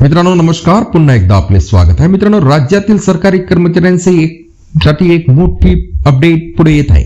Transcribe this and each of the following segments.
मित्रांनो नमस्कार. पुन्हा एकदा आपले स्वागत आहे. मित्रांनो राज्यातील सरकारी कर्मचाऱ्यांचे एक साठी एक मोठी अपडेट पुढे येत आहे.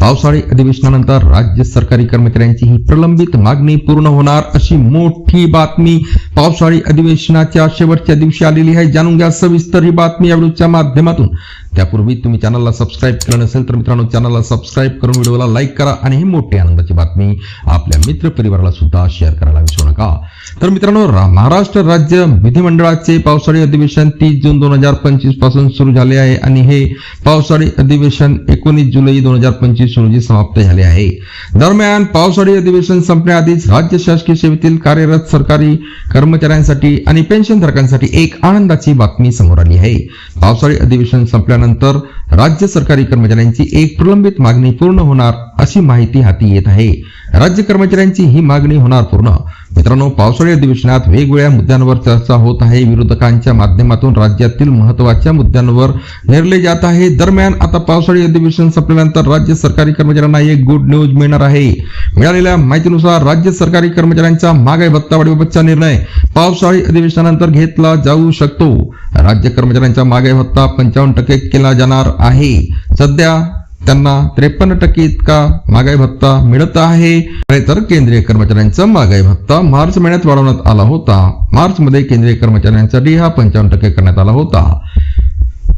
पावसाळी अधिवेशनानंतर राज्य सरकारी कर्मचाऱ्यांची ही प्रलंबित मागणी पूर्ण होणार अशी मोठी बातमी पावसाळी अधिवेशनाच्या शेवटच्या दिवशी आलेली आहे. जाणून घ्या सविस्तर ही बातमी या व्हिडिओच्या माध्यमातून. त्यापूर्वी तुम्ही चॅनलला सबस्क्राईब केलं नसेल तर मित्रांनो चॅनलला सबस्क्राईब करून व्हिडिओला लाईक करा आणि ही मोठी आनंदाची बातमी आपल्या मित्र परिवाराला सुद्धा शेअर करायला विसरू नका. तर मित्रांनो महाराष्ट्र राज्य विधिमंडळाचे पावसाळी अधिवेशन तीस जून दोन हजार पंचवीसपासून सुरू झाले आहे आणि हे पावसाळी अधिवेशन एकोणीस जुलै दोन हजार पंचवीस रोजी समाप्त झाले आहे. दरम्यान पावसाळी अधिवेशन संपण्याआधीच राज्य शासकीय सेवेतील कार्यरत सरकारी कर्मचाऱ्यांसाठी आणि पेन्शनधारकांसाठी एक आनंदाची बातमी समोर आली आहे. पावसाळी अधिवेशन संपल्यानंतर राज्य सरकारी कर्मचाऱ्यांची एक प्रलंबित मागणी पूर्ण होणार अशी माहिती हाती येत आहे. राज्य कर्मचाऱ्यांची ही मागणी होणार पूर्ण. मित्रांनो पावसाळी अधिवेशनात वेगवेगळ्या मुद्द्यांवर चर्चा होत आहे. विरोधकांच्या माध्यमातून राज्यातील महत्त्वाच्या मुद्द्यांवर निर्ले जात आहे. दरम्यान आता पावसाळी अधिवेशन संपल्यानंतर राज्य सरकारी कर्मचाऱ्यांना एक गुड न्यूज मिळणार आहे. मिळालेल्या माहितीनुसार राज्य सरकारी कर्मचाऱ्यांचा महागाई भत्तावाढीबाबतचा निर्णय पावसाळी अधिवेशनानंतर घेतला जाऊ शकतो. राज्य कर्मचाऱ्यांचा महागाई भत्ता पंचावन्न टक्के केला जाणार आहे. सध्या त्यांना त्रेपन्न टक्के इतका महागाई भत्ता मिळत आहे. तर केंद्रीय कर्मचाऱ्यांचा महागाई भत्ता मार्च महिन्यात वाढवण्यात आला होता. मार्च मध्ये केंद्रीय कर्मचाऱ्यांसाठी हा पंचावन्न टक्के करण्यात आला होता.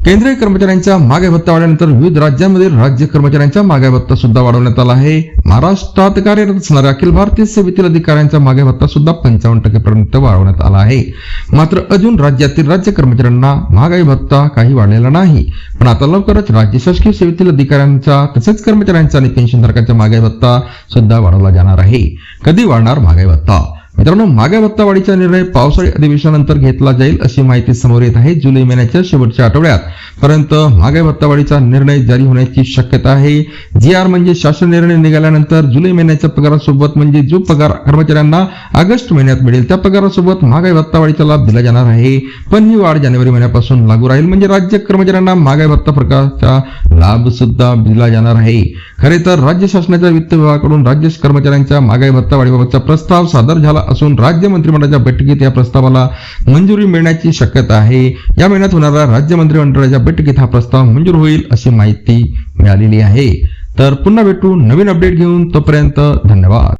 केंद्रीय कर्मचाऱ्यांच्या मागे भत्ता वाढल्यानंतर विविध राज्यांमधील राज्य कर्मचाऱ्यांचा मागे भत्ता सुद्धा वाढवण्यात आला आहे. महाराष्ट्रात कार्यरत असणाऱ्या अखिल भारतीय सेवेतील अधिकाऱ्यांचा मागे भत्ता सुद्धा पंचावन्न टक्केपर्यंत वाढवण्यात आला आहे. मात्र अजून राज्यातील राज्य कर्मचाऱ्यांना महागाई भत्ता काही वाढलेला नाही. पण आता लवकरच राज्य शासकीय सेवेतील अधिकाऱ्यांचा तसेच कर्मचाऱ्यांचा आणि पेन्शनधारकांचा मागाई भत्ता सुद्धा वाढवला जाणार आहे. कधी वाढणार महागाई भत्ता? मित्रांनो मागे भत्तावाढीचा निर्णय पावसाळी अधिवेशनानंतर घेतला जाईल अशी माहिती समोर येत आहे जुलै महिन्याच्या शेवटच्या आठवड्यात. पर्यंत महागाई भत्तावाढीचा निर्णय जारी होण्याची शक्यता आहे. जी आर म्हणजे शासन निर्णय निघाल्यानंतर जुलै महिन्याच्या पगारासोबत म्हणजे जो पगार कर्मचाऱ्यांना ऑगस्ट महिन्यात मिळेल त्या पगारासोबत महागाई भत्तावाढीचा लाभ दिला जाणार आहे. पण ही वाढ जानेवारी महिन्यापासून लागू राहील. म्हणजे राज्य कर्मचाऱ्यांना महागाई भत्ता प्रकारचा लाभ सुद्धा दिला जाणार आहे. खरे तर राज्य शासनाच्या वित्त विभागाकडून राज्य कर्मचाऱ्यांच्या महागाई भत्ता वाढीबाबतचा प्रस्ताव सादर झाला असून राज्य मंत्रिमंडळाच्या बैठकीत या प्रस्तावाला मंजुरी मिळण्याची शक्यता आहे. या महिन्यात होणाऱ्या राज्य मंत्रिमंडळाच्या बैठकीत हा प्रस्ताव मंजूर होईल अशी माहिती मिळालेली आहे. तर पुन्हा भेटू नवीन अपडेट घेऊन तोपर्यंत धन्यवाद.